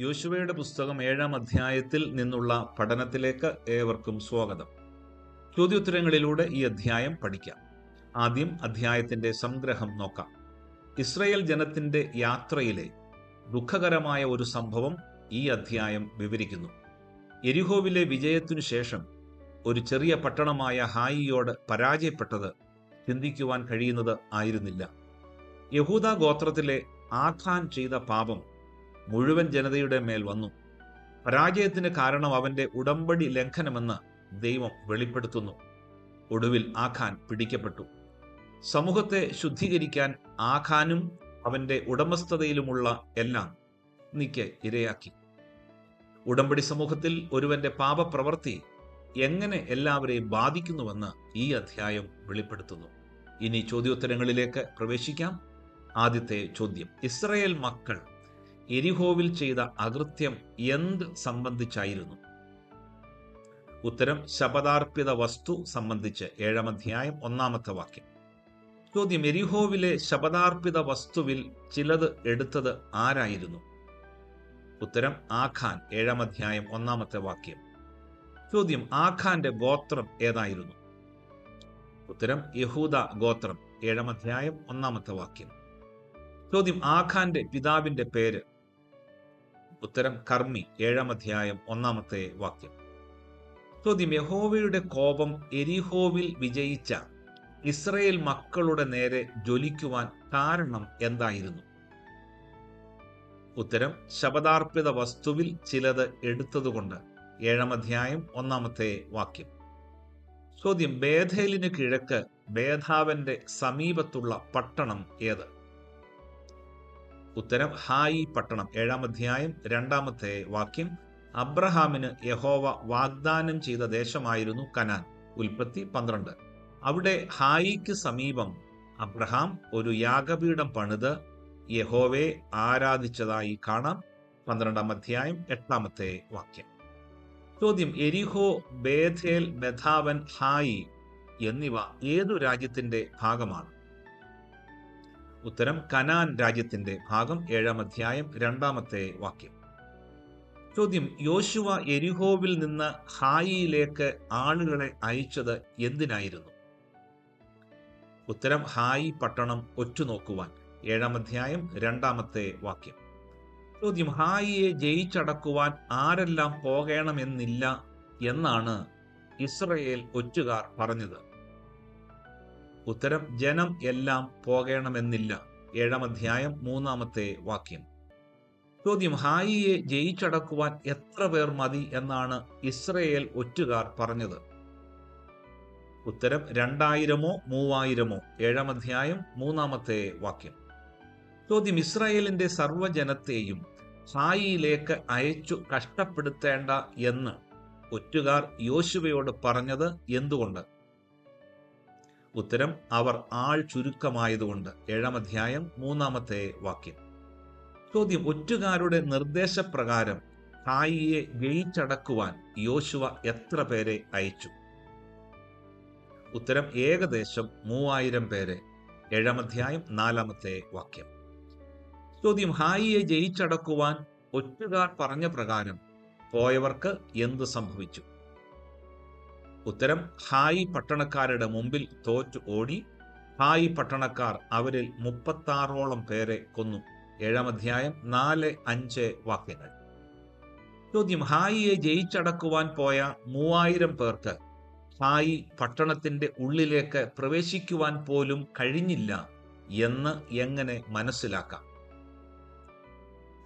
യോശുവയുടെ പുസ്തകം ഏഴാം അധ്യായത്തിൽ നിന്നുള്ള പഠനത്തിലേക്ക് ഏവർക്കും സ്വാഗതം. ചോദ്യോത്തരങ്ങളിലൂടെ ഈ അധ്യായം പഠിക്കാം. ആദ്യം അധ്യായത്തിന്റെ സംഗ്രഹം നോക്കാം. ഇസ്രയേൽ ജനത്തിന്റെ യാത്രയിലെ ദുഃഖകരമായ ഒരു സംഭവം ഈ അധ്യായം വിവരിക്കുന്നു. എരിഹോവിലെ വിജയത്തിനു ശേഷം ഒരു ചെറിയ പട്ടണമായ ഹായിയോട് പരാജയപ്പെട്ടത് ചിന്തിക്കുവാൻ കഴിയുന്നത് ആയിരുന്നില്ല. യഹൂദ ഗോത്രത്തിലെ ആഖാൻ ചെയ്ത പാപം മുഴുവൻ ജനതയുടെ മേൽ വന്നു. പരാജയത്തിന് കാരണം അവന്റെ ഉടമ്പടി ലംഘനമെന്ന് ദൈവം വെളിപ്പെടുത്തുന്നു. ഒടുവിൽ ആഖാൻ പിടിക്കപ്പെട്ടു. സമൂഹത്തെ ശുദ്ധീകരിക്കാൻ ആഖാനും അവന്റെ ഉടമസ്ഥതയിലുമുള്ള എല്ലാം നിക്ക് ഇരയാക്കി. ഉടമ്പടി സമൂഹത്തിൽ ഒരുവന്റെ പാപപ്രവൃത്തി എങ്ങനെ എല്ലാവരെയും ബാധിക്കുന്നുവെന്ന് ഈ അധ്യായം വെളിപ്പെടുത്തുന്നു. ഇനി ചോദ്യോത്തരങ്ങളിലേക്ക് പ്രവേശിക്കാം. ആദ്യത്തെ ചോദ്യം ഇസ്രയേൽ മക്കൾ എരിഹോവിൽ ചെയ്ത അകൃത്യം എന്ത് സംബന്ധിച്ചായിരുന്നു? ഉത്തരം ശപഥാർപ്പിത വസ്തു സംബന്ധിച്ച് ഏഴാം അധ്യായം ഒന്നാമത്തെ വാക്യം. ചോദ്യം എരിഹോവിലെ ശപഥാർപ്പിത വസ്തുവിൽ ചിലത് എടുത്തത് ആരായിരുന്നു? ഉത്തരം ആഖാൻ ഏഴാം അധ്യായം ഒന്നാമത്തെ വാക്യം. ചോദ്യം ആഖാന്റെ ഗോത്രം ഏതായിരുന്നു? ഉത്തരം യഹൂദ ഗോത്രം ഏഴാം അധ്യായം ഒന്നാമത്തെ വാക്യം. ചോദ്യം ആഖാന്റെ പിതാവിന്റെ പേര് ഉത്തരം കർമ്മി ഏഴാം അധ്യായം ഒന്നാമത്തെ വാക്യം. ചോദ്യം യഹോവയുടെ കോപം എരിഹോവിൽ വിജയിച്ച ഇസ്രയേൽ മക്കളുടെ നേരെ ജ്വലിക്കുവാൻ കാരണം എന്തായിരുന്നു? ഉത്തരം ശബദാർപ്പിത വസ്തുവിൽ ചിലത് എടുത്തതുകൊണ്ട്. ഏഴാം അധ്യായം ഒന്നാമത്തെ വാക്യം. ചോദ്യം ബേധേലിന് കിഴക്ക് ബേധാവന്റെ സമീപത്തുള്ള പട്ടണം ഏത്? ഉത്തരം ഹായി പട്ടണം. ഏഴാം അധ്യായം രണ്ടാമത്തെ വാക്യം. അബ്രഹാമിന് യഹോവ വാഗ്ദാനം ചെയ്ത ദേശമായിരുന്നു കനാൻ. ഉൽപ്പത്തി പന്ത്രണ്ട്. അവിടെ ഹായിക്ക് സമീപം അബ്രഹാം ഒരു യാഗപീഠം പണിത് യഹോവയെ ആരാധിച്ചതായി കാണാം. പന്ത്രണ്ടാം അധ്യായം എട്ടാമത്തെ വാക്യം. ചോദ്യം എരിഹോ ബേഥേൽ ബഥാവൻ ഹായി എന്നിവ ഏതു രാജ്യത്തിന്റെ ഭാഗമാണ്? ഉത്തരം കനാൻ രാജ്യത്തിന്റെ ഭാഗം ഏഴാം അധ്യായം രണ്ടാമത്തെ വാക്യം. ചോദ്യം യോശുവ എരിഹോവിൽ നിന്ന് ഹായിയിലേക്ക് ആളുകളെ അയച്ചത് എന്തിനായിരുന്നു? ഉത്തരം ഹായി പട്ടണം ഒറ്റുനോക്കുവാൻ. ഏഴാം അധ്യായം രണ്ടാമത്തെ വാക്യം. ചോദ്യം ഹായിയെ ജയിച്ചടക്കുവാൻ ആരെല്ലാം പോകണമെന്നില്ല എന്നാണ് ഇസ്രയേൽ ഒറ്റുകാർ പറഞ്ഞത്. ഉത്തരം ജനം എല്ലാം പോകണമെന്നില്ല. ഏഴാം അധ്യായം മൂന്നാമത്തെ വാക്യം. ചോദ്യം ഹായിയെ ജയിച്ചടക്കുവാൻ എത്ര പേർ മതി എന്നാണ് ഇസ്രയേൽ ഒറ്റുകാർ പറഞ്ഞത്. ഉത്തരം രണ്ടായിരമോ മൂവായിരമോ. ഏഴാം അധ്യായം മൂന്നാമത്തെ വാക്യം. ചോദ്യം ഇസ്രായേലിന്റെ സർവജനത്തെയും ഹായിയിലേക്ക് അയച്ചു കഷ്ടപ്പെടുത്തേണ്ട എന്ന് ഒറ്റുകാർ യോശുവയോട് പറഞ്ഞത് എന്തുകൊണ്ട്? ഉത്തരം അവർ ആൾ ചുരുക്കമായതുകൊണ്ട് ഏഴാം അധ്യായം മൂന്നാമത്തെ വാക്യം. ചോദ്യം ഒറ്റുകാരുടെ നിർദ്ദേശപ്രകാരം ഹായിയെ ജയിച്ചടക്കുവാൻ യോശുവ എത്ര പേരെ അയച്ചു? ഉത്തരം ഏകദേശം മൂവായിരം പേരെ. ഏഴാം അധ്യായം നാലാമത്തെ വാക്യം. ചോദ്യം ഹായിയെ ജയിച്ചടക്കുവാൻ ഒറ്റുകാർ പറഞ്ഞ പ്രകാരം പോയവർക്ക് എന്ത് സംഭവിച്ചു? ഉത്തരം ഹായ് പട്ടണക്കാരുടെ മുമ്പിൽ തോറ്റ് ഓടി ഹായ് പട്ടണക്കാർ അവരിൽ മുപ്പത്താറോളം പേരെ കൊന്നു. ഏഴാം അധ്യായം നാല് അഞ്ച് വാക്യങ്ങൾ. ചോദ്യം ഹായിയെ ജയിച്ചടക്കുവാൻ പോയ മൂവായിരം പേർക്ക് ഹായി പട്ടണത്തിന്റെ ഉള്ളിലേക്ക് പ്രവേശിക്കുവാൻ പോലും കഴിഞ്ഞില്ല എന്ന് എങ്ങനെ മനസ്സിലാക്കാം?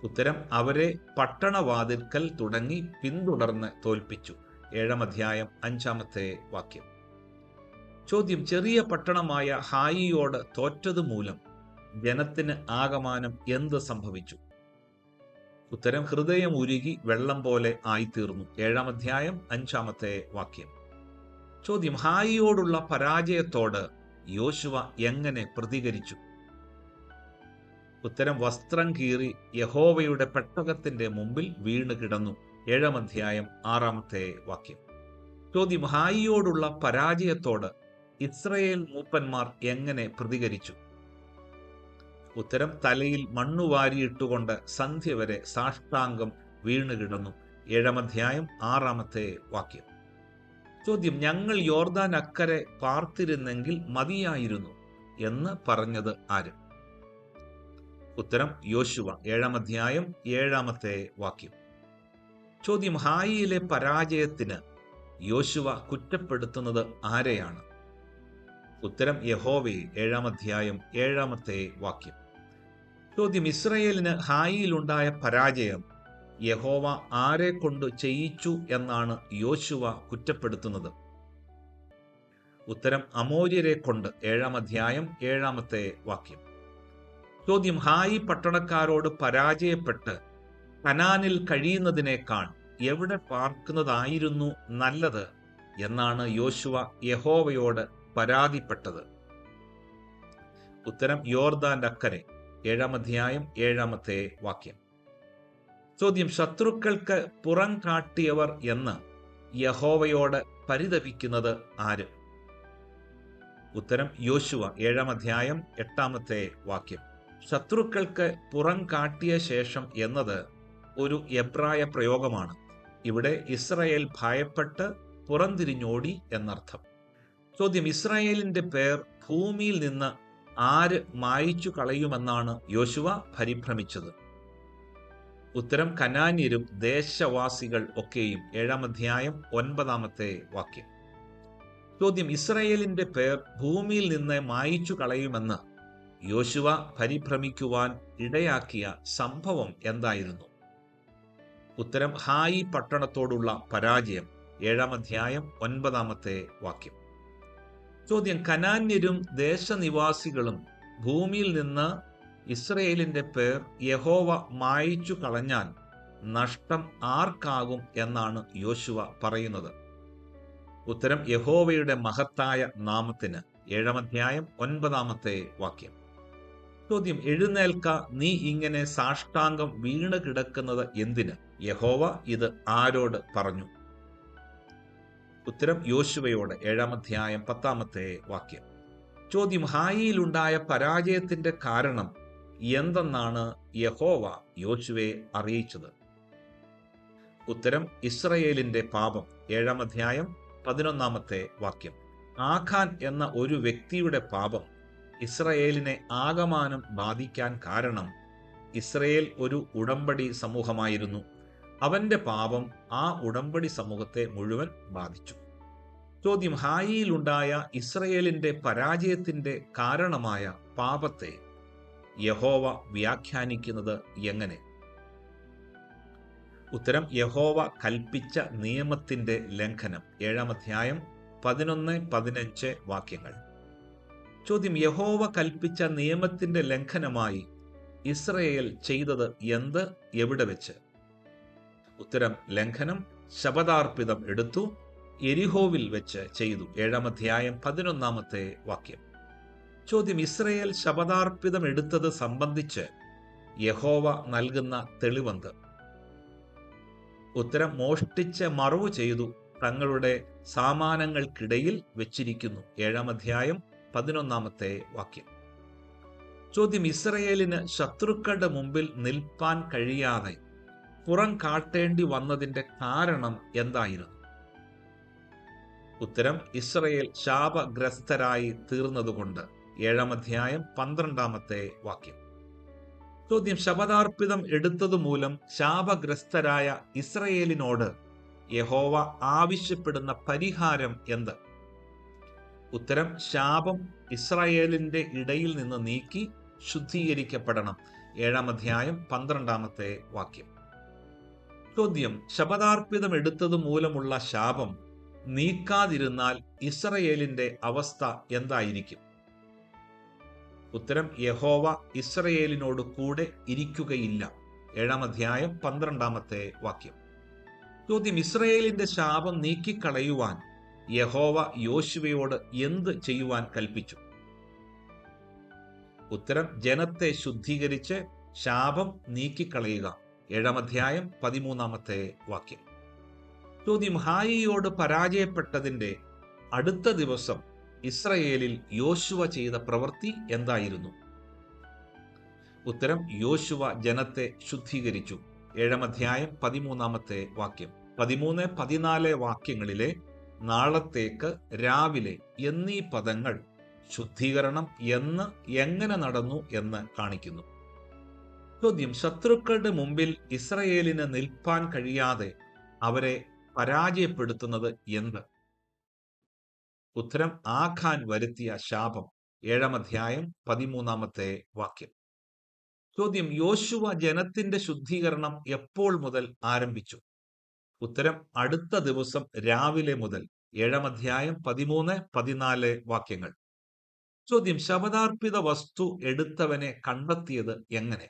ഉത്തരം അവരെ പട്ടണവാതിൽക്കൽ തുടങ്ങി പിന്തുടർന്ന് തോൽപ്പിച്ചു. ഏഴാം അധ്യായം അഞ്ചാമത്തെ വാക്യം. ചോദ്യം ചെറിയ പട്ടണമായ ഹായിയോട് തോറ്റത് മൂലം ജനത്തിന് ആകമാനം എന്ത് സംഭവിച്ചു? ഉത്തരം ഹൃദയം ഉരുകി വെള്ളം പോലെ ആയിത്തീർന്നു. ഏഴാം അധ്യായം അഞ്ചാമത്തെ വാക്യം. ചോദ്യം ഹായിയോടുള്ള പരാജയത്തോട് യോശുവ എങ്ങനെ പ്രതികരിച്ചു? ഉത്തരം വസ്ത്രം കീറി യഹോവയുടെ പെട്ടകത്തിന്റെ മുമ്പിൽ വീണ് കിടന്നു ഏഴാം അധ്യായം ആറാമത്തെ വാക്യം. ചോദ്യം ഹായിയോടുള്ള പരാജയത്തോട് ഇസ്രയേൽ മൂപ്പന്മാർ എങ്ങനെ പ്രതികരിച്ചു? ഉത്തരം തലയിൽ മണ്ണുവാരിയിട്ടുകൊണ്ട് സന്ധ്യ വരെ സാഷ്ടാംഗം വീണ് കിടന്നു. അധ്യായം ആറാമത്തെ വാക്യം. ചോദ്യം ഞങ്ങൾ യോർദാൻ അക്കരെ പാർത്തിരുന്നെങ്കിൽ മതിയായിരുന്നു എന്ന് പറഞ്ഞത് ആരും? ഉത്തരം യോശുവ. ഏഴാം അധ്യായം ഏഴാമത്തെ വാക്യം. ചോദ്യം ഹായിയിലെ പരാജയത്തിന് യോശുവ കുറ്റപ്പെടുത്തുന്നത് ആരെയാണ്? ഉത്തരം യഹോവയെ ഏഴാം അധ്യായം ഏഴാമത്തെ വാക്യം. ചോദ്യം ഇസ്രയേലിന് ഹായിയിലുണ്ടായ പരാജയം യഹോവ ആരെ കൊണ്ട് ചെയ്യിച്ചു എന്നാണ് യോശുവ കുറ്റപ്പെടുത്തുന്നത്? ഉത്തരം അമോര്യരെ കൊണ്ട്. ഏഴാം അധ്യായം ഏഴാമത്തെ വാക്യം. ചോദ്യം ഹായി പട്ടണക്കാരോട് പരാജയപ്പെട്ട് കനാനിൽ കഴിയുന്നതിനേക്കാൾ എവിടെ പാർക്കുന്നതായിരുന്നു നല്ലത് എന്നാണ് യോശുവ യഹോവയോട് പരാതിപ്പെട്ടത്. ഉത്തരം യോർദാന്റെ അക്കരെ ഏഴാം അധ്യായം ഏഴാമത്തെ വാക്യം. ചോദ്യം ശത്രുക്കൾക്ക് പുറം കാട്ടിയവർ എന്ന് യഹോവയോട് പരിതപിക്കുന്നത് ആര്? ഉത്തരം യോശുവ ഏഴാം അധ്യായം എട്ടാമത്തെ വാക്യം. ശത്രുക്കൾക്ക് പുറം കാട്ടിയ ശേഷം എന്നത് ഒരു എബ്രായ പ്രയോഗമാണ്. ഇവിടെ ഇസ്രായേൽ ഭയപ്പെട്ട് പുറംതിരിഞ്ഞോടി എന്നർത്ഥം. ചോദ്യം ഇസ്രായേലിന്റെ പേർ ഭൂമിയിൽ നിന്ന് ആര് മായിച്ചു കളയുമെന്നാണ് യോശുവ പരിഭ്രമിച്ചത്. ഉത്തരം കനാന്യരും ദേശവാസികൾ ഒക്കെയും ഏഴാം അധ്യായം ഒൻപതാമത്തെ വാക്യം. ചോദ്യം ഇസ്രായേലിന്റെ പേർ ഭൂമിയിൽ നിന്ന് മായിച്ചു കളയുമെന്ന് യോശുവ പരിഭ്രമിക്കുവാൻ ഇടയാക്കിയ സംഭവം എന്തായിരുന്നു? ഉത്തരം ഹായി പട്ടണത്തോടുള്ള പരാജയം. ഏഴാം അധ്യായം ഒൻപതാമത്തെ വാക്യം. ചോദ്യം കനാന്യരും ദേശനിവാസികളും ഭൂമിയിൽ നിന്ന് ഇസ്രയേലിന്റെ പേർ യഹോവ മായിച്ചു കളഞ്ഞാൽ നഷ്ടം ആർക്കാകും എന്നാണ് യോശുവ പറയുന്നത്. ഉത്തരം യഹോവയുടെ മഹത്തായ നാമത്തിന്. ഏഴാം അധ്യായം ഒൻപതാമത്തെ വാക്യം. ചോദ്യം എഴുന്നേൽക്ക നീ ഇങ്ങനെ സാഷ്ടാംഗം വീണ് കിടക്കുന്നത് എന്തിന്? യഹോവ ഇത് ആരോട് പറഞ്ഞു? ഉത്തരം യോശുവയോട് ഏഴാം അധ്യായം പത്താമത്തെ വാക്യം. ചോദ്യം ഹായിയിലുണ്ടായ പരാജയത്തിന്റെ കാരണം എന്തെന്നാണ് യഹോവ യോശുവയെ അറിയിച്ചത്? ഉത്തരം ഇസ്രയേലിന്റെ പാപം. ഏഴാം അധ്യായം പതിനൊന്നാമത്തെ വാക്യം. ആഖാൻ എന്ന ഒരു വ്യക്തിയുടെ പാപം ഇസ്രയേലിനെ ആകമാനം ബാധിക്കാൻ കാരണം ഇസ്രയേൽ ഒരു ഉടമ്പടി സമൂഹമായിരുന്നു. അവന്റെ പാപം ആ ഉടമ്പടി സമൂഹത്തെ മുഴുവൻ ബാധിച്ചു. ചോദ്യം ഹായിയിലുണ്ടായ ഇസ്രയേലിന്റെ പരാജയത്തിന്റെ കാരണമായ പാപത്തെ യഹോവ വ്യാഖ്യാനിക്കുന്നത് എങ്ങനെ? ഉത്തരം യഹോവ കൽപ്പിച്ച നിയമത്തിന്റെ ലംഘനം. ഏഴാം അധ്യായം പതിനൊന്ന് പതിനഞ്ച് വാക്യങ്ങൾ. ചോദ്യം യഹോവ കൽപ്പിച്ച നിയമത്തിന്റെ ലംഘനമായി ഇസ്രയേൽ ചെയ്തത് എന്ത്? എവിടെ വെച്ച്? ഉത്തരം ലംഘനം ശബദാർപ്പിതം എടുത്തു എരിഹോവിൽ വെച്ച് ചെയ്തു. ഏഴാം അധ്യായം പതിനൊന്നാമത്തെ വാക്യം. ചോദ്യം ഇസ്രയേൽ ശബദാർപ്പിതം എടുത്തത് സംബന്ധിച്ച് യഹോവ നൽകുന്ന തെളിവന്ത്? ഉത്തരം മോഷ്ടിച്ച് മറവു ചെയ്തു തങ്ങളുടെ സാമാനങ്ങൾക്കിടയിൽ വെച്ചിരിക്കുന്നു. ഏഴാം അധ്യായം പതിനൊന്നാമത്തെ വാക്യം. ചോദ്യം ഇസ്രയേലിന് ശത്രുക്കളുടെ മുമ്പിൽ നിൽപ്പാൻ കഴിയാതെ പുറം കാട്ടേണ്ടി വന്നതിന്റെ കാരണം എന്തായിരുന്നു? ഉത്തരം ഇസ്രയേൽ ശാപഗ്രസ്തരായി തീർന്നതുകൊണ്ട് ഏഴാം അധ്യായം പന്ത്രണ്ടാമത്തെ വാക്യം. ചോദ്യം ശബദാർപ്പിതം എടുത്തതുമൂലം ശാപഗ്രസ്തരായ ഇസ്രയേലിനോട് യഹോവ ആവശ്യപ്പെടുന്ന പരിഹാരം എന്ത്? ഉത്തരം ശാപം ഇസ്രായേലിന്റെ ഇടയിൽ നിന്ന് നീക്കി ശുദ്ധീകരിക്കപ്പെടണം. ഏഴാം അധ്യായം പന്ത്രണ്ടാമത്തെ വാക്യം. ചോദ്യം ശപദാർപ്പിതം എടുത്തത് മൂലമുള്ള ശാപം നീക്കാതിരുന്നാൽ ഇസ്രയേലിന്റെ അവസ്ഥ എന്തായിരിക്കും? ഉത്തരം യഹോവ ഇസ്രയേലിനോട് കൂടെ ഇരിക്കുകയില്ല. ഏഴാം അധ്യായം പന്ത്രണ്ടാമത്തെ വാക്യം. ചോദ്യം ഇസ്രയേലിന്റെ ശാപം നീക്കിക്കളയുവാൻ യഹോവ യോശുവയോട് എന്ത് ചെയ്യുവാൻ കൽപ്പിച്ചു? ഉത്തരം ജനത്തെ ശുദ്ധീകരിച്ച് ശാപം നീക്കിക്കളയുക. ഏഴാം അധ്യായം പതിമൂന്നാമത്തെ വാക്യം. ചോദ്യം ഹായിയോട് പരാജയപ്പെട്ടതിന്റെ അടുത്ത ദിവസം ഇസ്രയേലിൽ യോശുവ ചെയ്ത പ്രവൃത്തി എന്തായിരുന്നു? ഉത്തരം യോശുവ ജനത്തെ ശുദ്ധീകരിച്ചു. ഏഴാം അധ്യായം പതിമൂന്നാമത്തെ വാക്യം. പതിമൂന്ന് പതിനാല് വാക്യങ്ങളിലെ നാളത്തേക്ക് രാവിലെ എന്നീ പദങ്ങൾ ശുദ്ധീകരണം എന്ന് എങ്ങനെ നടന്നു എന്ന് കാണിക്കുന്നു. ചോദ്യം ശത്രുക്കളുടെ മുമ്പിൽ ഇസ്രയേലിന് നിൽപ്പാൻ കഴിയാതെ അവരെ പരാജയപ്പെടുത്തുന്നത് എന്ത്? ഉത്തരം ആഖാൻ വരുത്തിയ ശാപം. ഏഴാം അധ്യായം പതിമൂന്നാമത്തെ വാക്യം. ചോദ്യം യോശുവ ജനത്തിന്റെ ശുദ്ധീകരണം എപ്പോൾ മുതൽ ആരംഭിച്ചു? ഉത്തരം അടുത്ത ദിവസം രാവിലെ മുതൽ ഏഴാം അധ്യായം പതിമൂന്ന് പതിനാല് വാക്യങ്ങൾ. ചോദ്യം ശബദാർപ്പിത വസ്തു എടുത്തവനെ കണ്ടെത്തിയത് എങ്ങനെ?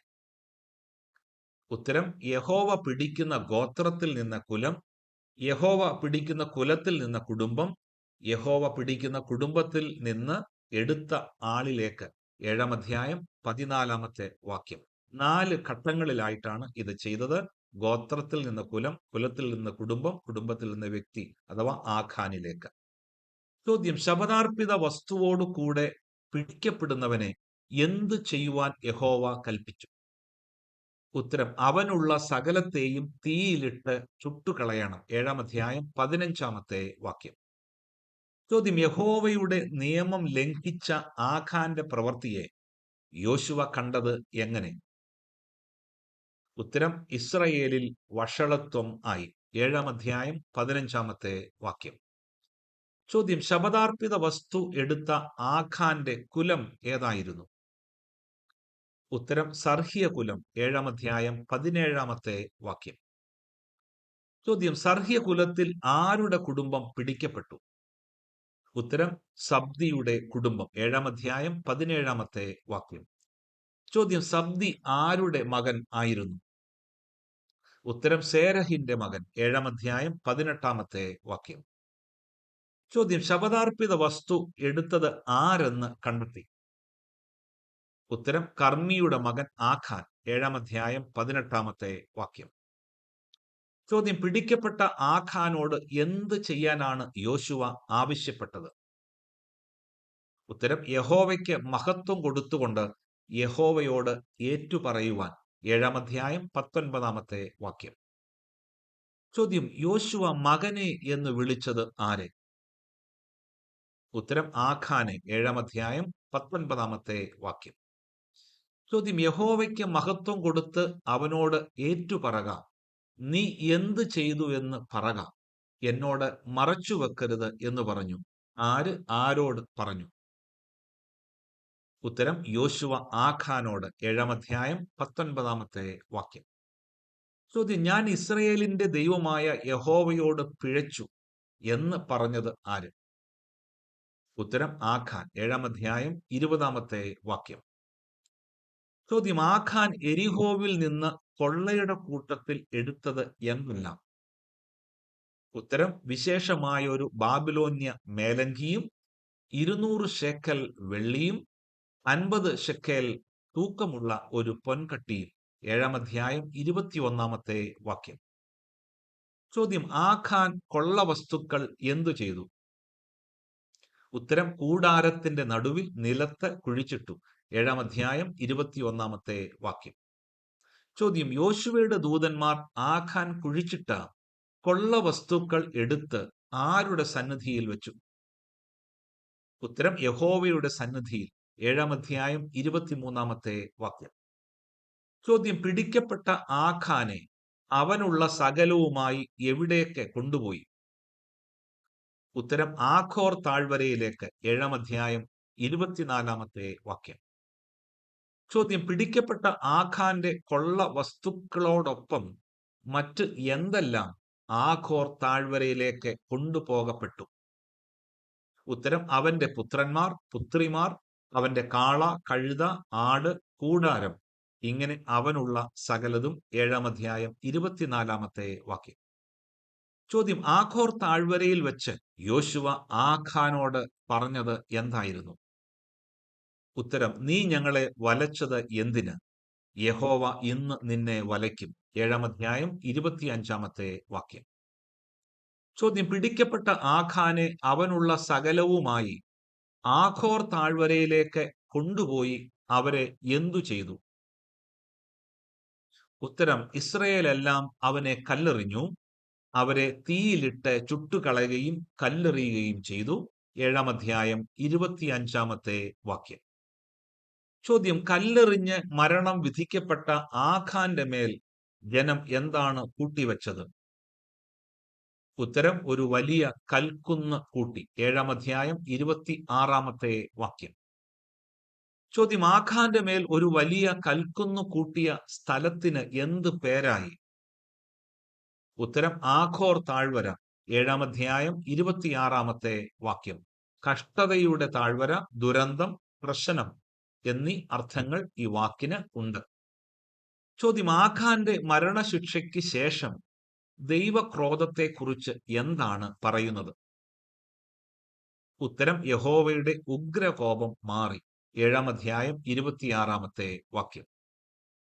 ഉത്തരം യഹോവ പിടിക്കുന്ന ഗോത്രത്തിൽ നിന്ന കുലം യഹോവ പിടിക്കുന്ന കുലത്തിൽ നിന്ന കുടുംബം യഹോവ പിടിക്കുന്ന കുടുംബത്തിൽ നിന്ന് എടുത്ത ആളിലേക്ക് ഏഴാം അധ്യായം പതിനാലാമത്തെ വാക്യം. നാല് ഘട്ടങ്ങളിലായിട്ടാണ് ഇത് ചെയ്തത്. ഗോത്രത്തിൽ നിന്ന് കുലം കുലത്തിൽ നിന്ന് കുടുംബം കുടുംബത്തിൽ നിന്ന് വ്യക്തി അഥവാ ആഖാനിലേക്ക്. ചോദ്യം ശപഥാർപ്പിത വസ്തുവോടു കൂടെ പിടിക്കപ്പെടുന്നവനെ എന്ത് ചെയ്യുവാൻ യഹോവ കൽപ്പിച്ചു? ഉത്തരം അവനുള്ള സകലത്തെയും തീയിലിട്ട് ചുട്ടുകളയണം. ഏഴാം അധ്യായം പതിനഞ്ചാമത്തെ വാക്യം. ചോദ്യം യഹോവയുടെ നിയമം ലംഘിച്ച ആഖാന്റെ പ്രവൃത്തിയെ യോശുവ കണ്ടത് എങ്ങനെ? ഉത്തരം ഇസ്രയേലിൽ വഷളത്വം ആയി. ഏഴാം അധ്യായം പതിനഞ്ചാമത്തെ വാക്യം. ചോദ്യം ശബദാർപ്പിത വസ്തു എടുത്ത ആഖാന്റെ കുലം ഏതായിരുന്നു? ഉത്തരം സർഹിയ കുലം ഏഴാം അധ്യായം പതിനേഴാമത്തെ വാക്യം. ചോദ്യം സർഹിയ കുലത്തിൽ ആരുടെ കുടുംബം പിടിക്കപ്പെട്ടു? ഉത്തരം സബ്ദിയുടെ കുടുംബം ഏഴാം അധ്യായം പതിനേഴാമത്തെ വാക്യം. ചോദ്യം സബ്ദി ആരുടെ മകൻ ആയിരുന്നു? ഉത്തരം സേരഹിന്റെ മകൻ ഏഴാം അധ്യായം പതിനെട്ടാമത്തെ വാക്യം. ചോദ്യം ശബദാർപ്പിത വസ്തു എടുത്തത് ആരെന്ന് കണ്ടെത്തി? ഉത്തരം കർമ്മിയുടെ മകൻ ആഖാൻ ഏഴാം അധ്യായം പതിനെട്ടാമത്തെ വാക്യം. ചോദ്യം പിടിക്കപ്പെട്ട ആഖാനോട് എന്ത് ചെയ്യാനാണ് യോശുവ ആവശ്യപ്പെട്ടത്? ഉത്തരം യഹോവയ്ക്ക് മഹത്വം കൊടുത്തുകൊണ്ട് യഹോവയോട് ഏറ്റുപറയുവാൻ. ഏഴാം അധ്യായം പത്തൊൻപതാമത്തെ വാക്യം. ചോദ്യം യോശുവ മകനെ എന്ന് വിളിച്ചത് ആരെ? ഉത്തരം ആഖാനെ. ഏഴാം അധ്യായം പത്തൊൻപതാമത്തെ വാക്യം. ചോദ്യം യഹോവയ്ക്ക് മഹത്വം കൊടുത്ത് അവനോട് ഏറ്റുപറക. നീ എന്ത് ചെയ്തു എന്ന് പറക. എന്നോട് മറച്ചു വെക്കരുത് എന്ന് പറഞ്ഞു. ആര്? ആരോട് പറഞ്ഞു? ഉത്തരം യോശുവ ആഖാനോട് ഏഴാം അധ്യായം പത്തൊൻപതാമത്തെ വാക്യം. ചോദ്യം ഞാൻ ഇസ്രയേലിന്റെ ദൈവമായ യഹോവയോട് പിഴച്ചു എന്ന് പറഞ്ഞത് ആര്? ഉത്തരം ആഖാൻ ഏഴാം അധ്യായം ഇരുപതാമത്തെ വാക്യം. ചോദ്യം ആഖാൻ എരിഹോവിൽ നിന്ന് കൊള്ളയുടെ കൂട്ടത്തിൽ എടുത്തത് എന്നല്ല ഉത്തരം വിശേഷമായൊരു ബാബിലോന്യ മേലങ്കിയും ഇരുന്നൂറ് ശേക്കൽ വെള്ളിയും അൻപത് ഷെക്കേൽ തൂക്കമുള്ള ഒരു പൊൻകട്ടിയും ഏഴാം അധ്യായം ഇരുപത്തിയൊന്നാമത്തെ വാക്യം. ചോദ്യം ആഖാൻ കൊള്ള വസ്തുക്കൾ എന്തു ചെയ്തു? ഉത്തരം കൂടാരത്തിന്റെ നടുവിൽ നിലത്ത് കുഴിച്ചിട്ടു. ഏഴാം അധ്യായം ഇരുപത്തിയൊന്നാമത്തെ വാക്യം. ചോദ്യം യോശുവയുടെ ദൂതന്മാർ ആഖാൻ കുഴിച്ചിട്ട കൊള്ള വസ്തുക്കൾ എടുത്ത് ആരുടെ സന്നിധിയിൽ വെച്ചു? ഉത്തരം യഹോവയുടെ സന്നിധിയിൽ. ഏഴാം അധ്യായം ഇരുപത്തിമൂന്നാമത്തെ വാക്യം. ചോദ്യം പിടിക്കപ്പെട്ട ആഖാനെ അവനുള്ള സകലവുമായി എവിടെയൊക്കെ കൊണ്ടുപോയി? ഉത്തരം ആഖോർ താഴ്വരയിലേക്ക്. ഏഴാം അധ്യായം ഇരുപത്തിനാലാമത്തെ വാക്യം. ചോദ്യം പിടിക്കപ്പെട്ട ആഖാന്റെ കൊള്ള വസ്തുക്കളോടൊപ്പം മറ്റ് എന്തെല്ലാം ആഖോർ താഴ്വരയിലേക്ക് കൊണ്ടുപോകപ്പെട്ടു? ഉത്തരം അവന്റെ പുത്രന്മാർ പുത്രിമാർ അവന്റെ കാള കഴുത ആട് കൂടാരം ഇങ്ങനെ അവനുള്ള സകലതും ഏഴാം അധ്യായം ഇരുപത്തിനാലാമത്തെ വാക്യം. ചോദ്യം ആഖോർ താഴ്വരയിൽ വെച്ച് യോശുവ ആഖാനോട് പറഞ്ഞത് എന്തായിരുന്നു? ഉത്തരം നീ ഞങ്ങളെ വലച്ചത് എന്തിന്? യഹോവ ഇന്ന് നിന്നെ വലയ്ക്കും. ഏഴാം അധ്യായം ഇരുപത്തിയഞ്ചാമത്തെ വാക്യം. ചോദ്യം പിടിക്കപ്പെട്ട ആഖാനെ അവനുള്ള സകലവുമായി ആഖോർ താഴ്വരയിലേക്ക് കൊണ്ടുപോയി അവരെ എന്തു ചെയ്തു? ഉത്തരം ഇസ്രയേലെല്ലാം അവനെ കല്ലെറിഞ്ഞു. അവരെ തീയിലിട്ട് ചുട്ടുകളയുകയും കല്ലെറിയുകയും ചെയ്തു. ഏഴാം അധ്യായം ഇരുപത്തിയഞ്ചാമത്തെ വാക്യം. ചോദ്യം കല്ലെറിഞ്ഞ് മരണം വിധിക്കപ്പെട്ട ആഖാന്റെ മേൽ ജനം എന്താണ് കൂട്ടിവെച്ചത്? ഉത്തരം ഒരു വലിയ കൽക്കുന്ന് കൂട്ടി. ഏഴാം അധ്യായം ഇരുപത്തി ആറാമത്തെ വാക്യം. ചോദ്യം ആഖാന്റെ മേൽ ഒരു വലിയ കൽക്കുന്ന് കൂട്ടിയ സ്ഥലത്തിന് എന്ത് പേരായി? ഉത്തരം ആഖോർ താഴ്വര. ഏഴാം അധ്യായം ഇരുപത്തിയാറാമത്തെ വാക്യം. കഷ്ടതയുടെ താഴ്വര ദുരന്തം പ്രശ്നം എന്നീ അർത്ഥങ്ങൾ ഈ വാക്കിന് ഉണ്ട്. ചോദ്യം ആഖാന്റെ മരണശിക്ഷയ്ക്ക് ശേഷം ദൈവക്രോധത്തെക്കുറിച്ച് എന്താണ് പറയുന്നത്? ഉത്തരം യഹോവയുടെ ഉഗ്രകോപം മാറി. ഏഴാം അധ്യായം ഇരുപത്തിയാറാമത്തെ വാക്യം.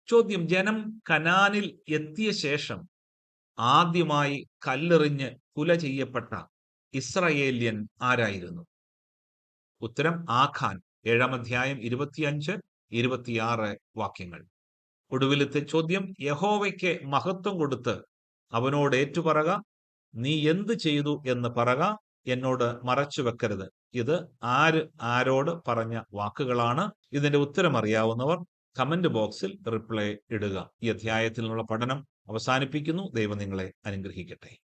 ചോദ്യം ജനം കനാനിൽ എത്തിയ ശേഷം ആദ്യമായി കല്ലെറിഞ്ഞ് കുല ചെയ്യപ്പെട്ട ഇസ്രയേല്യൻ ആരായിരുന്നു? ഉത്തരം ആഖാൻ. ഏഴാം അധ്യായം ഇരുപത്തിയഞ്ച് ഇരുപത്തിയാറ് വാക്യങ്ങൾ. ഒടുവിലത്തെ ചോദ്യം യഹോവയ്ക്ക് മഹത്വം കൊടുത്ത് അവനോട് ഏറ്റുപറക നീ എന്ത് ചെയ്തു എന്ന് പറക എന്നോട് മറച്ചു വെക്കരുത്. ഇത് ആര് ആരോട് പറഞ്ഞ വാക്കുകളാണ്. ഇതിന്റെ ഉത്തരം അറിയാവുന്നവർ കമന്റ് ബോക്സിൽ റിപ്ലൈ ഇടുക. ഈ അധ്യായത്തിൽ നിന്നുള്ള പഠനം അവസാനിപ്പിക്കുന്നു. ദൈവം നിങ്ങളെ അനുഗ്രഹിക്കട്ടെ.